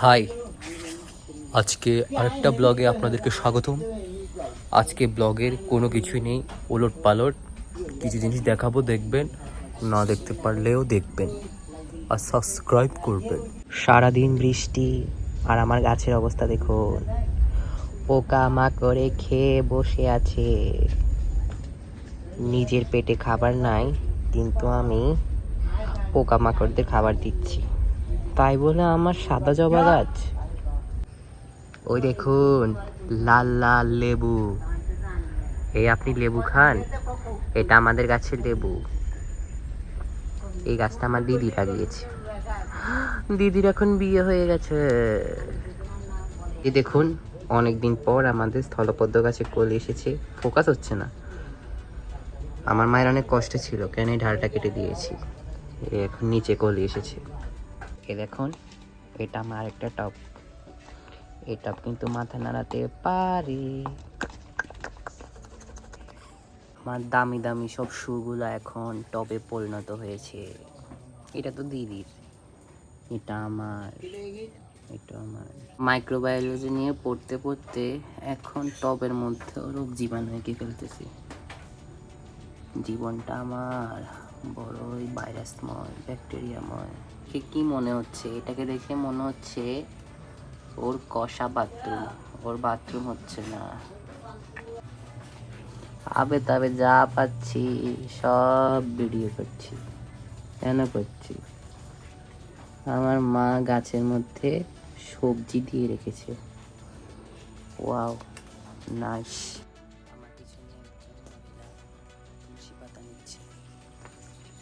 High, আজকে আরেকটা ব্লগে আপনাদেরকে স্বাগতম। আজকে ব্লগের কোনো কিছুই নেই ওলট পালট কিছু জিনিস দেখাবো, দেখবেন, না দেখতে পারলেও দেখবেন। আর সাবস্ক্রাইব করবেন। সারাদিন বৃষ্টি আর আমার গাছের অবস্থা দেখুন। পোকা মাকড়ে খেয়ে বসে আছে। নিজের পেটে খাবার নাই, কিন্তু আমি পোকা মাকড়দের খাবার দিচ্ছি। তাই বলে আমার সাদা জবা গাছ। ওই দেখুন, লাল লাল লেবু। এই আপনি লেবু খান? এটা আমাদের গাছের লেবু। এই গাছটা আমার দিদি লাগিয়েছে। দিদির এখন বিয়ে হয়ে গেছে। এই দেখুন, অনেকদিন পর আমাদের স্থলপদ্ম গাছে কলি এসেছে। ফোকাস হচ্ছে না। আমার মায়ের অনেক কষ্ট ছিল, কেন এই ঢালটা কেটে দিয়েছি? এখন নিচে কলি এসেছে। এ দেখুন, এটা আমার একটা টপ এই টপ কিন্তু মাথা নাড়াতে পারি। আমার দামি দামি সব শুগুলো এখন টবে পরিণত হয়েছে। এটা তো দিদির। এটা আমার। এটা আমার। মাইক্রোবায়োলজি নিয়ে পড়তে পড়তে এখন টবের মধ্যে রোগ জীবাণু এঁকে ফেলতেছি। জীবনটা আমার। ভাইরাসময় ব্যাকটেরিয়াময় সে কি মনে হচ্ছে? এটাকে দেখে মনে হচ্ছে ওর কষা বাথরুম, ওর বাথরুম হচ্ছে না। আবে তবে যা পাচ্ছি, সব ভিডিও করছি, কেন করছি? আমার মা গাছের মধ্যে সবজি দিয়ে রেখেছে। Wow, nice.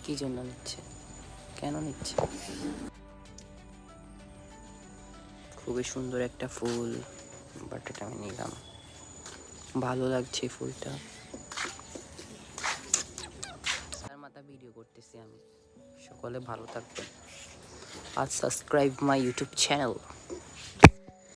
কি জন্য নিচ্ছে? কেন নিচ্ছে? খুবই সুন্দর একটা ফুল বাট এটা আমি নিলাম। ভালো লাগছে ফুলটা। তার মাথা ভিডিও করতেছি আমি। সকলে ভালো থাকবেন। আর সাবস্ক্রাইব মাই ইউটিউব চ্যানেল।